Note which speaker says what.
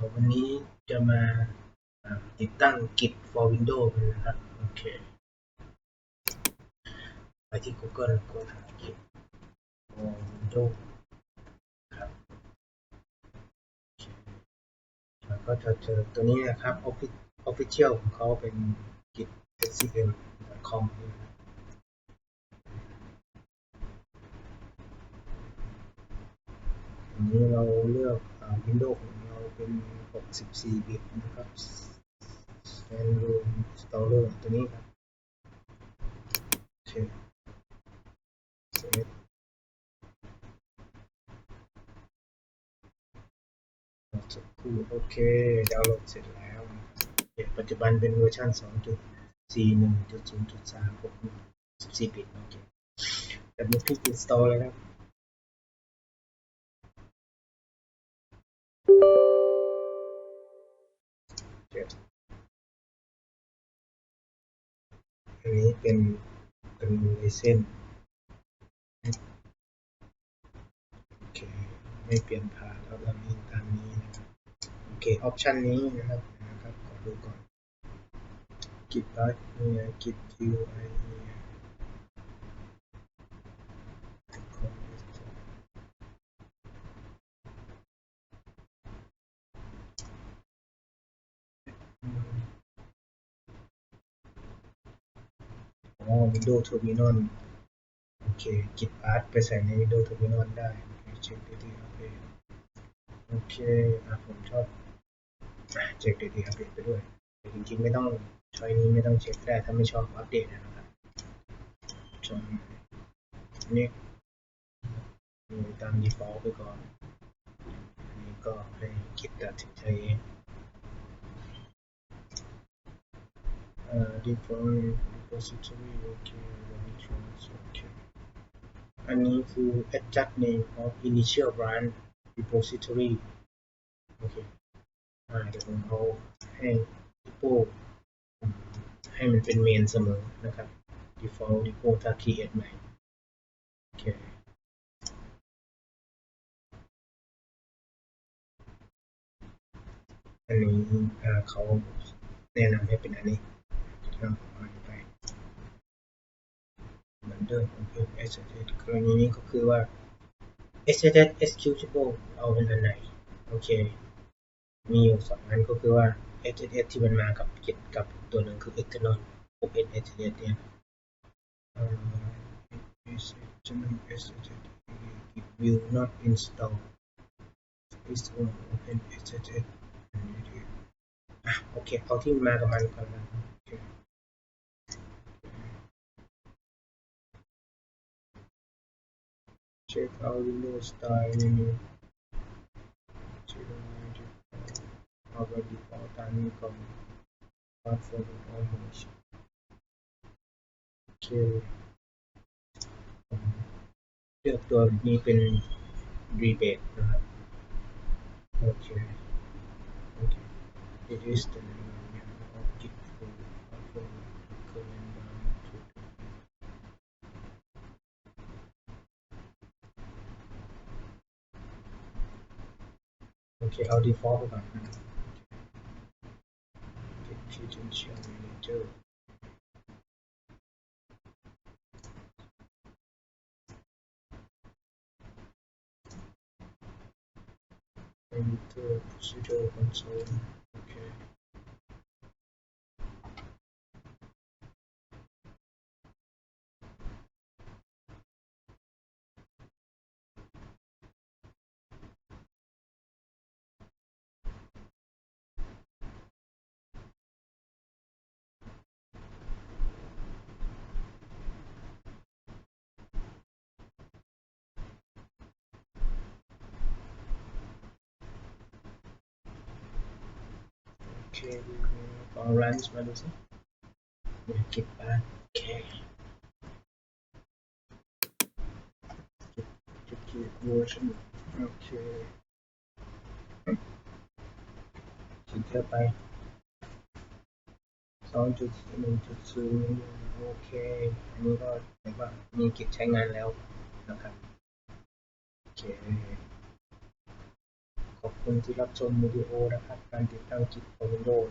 Speaker 1: ดี๋ยววันนี้จะมาติดตั้ง Git for Windows กันนะครับ โอเค ไปที่ Google แล้วก็หา Git for Windows ครับแล้วก็จะเจอตัวนี้นะครับ Official ของเขาเป็น git scm.com อันนี้เราเลือก Windows ของ เป็น64บิตนะครับ Standalone Installer ตัวนี้ครับโอเค Save รอสักครู่โอเคดาวน์โหลดเสร็จแล้วปัจจุบันเป็นเวอร์ชัน2.41.0.3ผม14บิตโอเคแต่มื่อคลิก install แล้วครับ อันนี้เป็นเป็นเลเส้นโอเคไม่เปลี่ยนผ่านแล้วตามนี้ตามนี้นะครับโอเคออปชันนี้นะครับนะครับขอดูก่อน Git Bug เนี่ย Git UI เนี่ย อ๋อ Windows Terminal โอเค Git Path ไปใส่ใน Windows Terminal ได้เช็คดีๆอัปเดตโอเคอะผมชอบเช็คดีๆอัปเดตไปด้วย จริงๆ ไม่ต้องช้อยนี้ไม่ต้องเช็คได้ถ้าไม่ชอบอัปเดตนะครับจนนี่มีตาม default ไปก่อนอันนี้ก็ให้ Git ตัดสินใจเองเอ่อ default repository โอเค run trans โอเคอันนี้คือ adjust name of initial branch repository โอเคอ่าเดี๋ยวผมเอาให้ repo ให้มันเป็น main เสมอนะครับ default repo ถ้า create ใหม่โอเคอันนี้เขาแนะนำให้เป็นอันนี้ทำประ มาณไปเหมือนเดิม Open SSH กรณีนี้ก็คือว่า SSH executable เอาเป็นอันไหน โอเค มีอยู่สองอันก็คือว่า SSH ที่มันมากับ Git กับตัวหนึ่งคือ external Open SSH เนี่ยอ่อ external SSH it will not install is on Open SSH อันนี้ดีอะโอเค เอาที่มากับมันก่อนนะ check out Windows style our default timing command for the combination okay um, you have to keep in rebate okay okay it is the ปก่อนนะครับ Git Credential Manager เ Enter Procedure Console โอเคคลอง run มาดูสิอยากเก็บบ้านโอเคเก็บเก็บ version โอเคขีดเท่าไปสองจุดหนึ่งจุดศูนย์โอเคอันนี้ก็เห็นว่ามีกิจใช้งานแล้วนะครับโอเค คุณที่รับชมวิดีโอนะครับ การติดตั้งกิจโอง Windows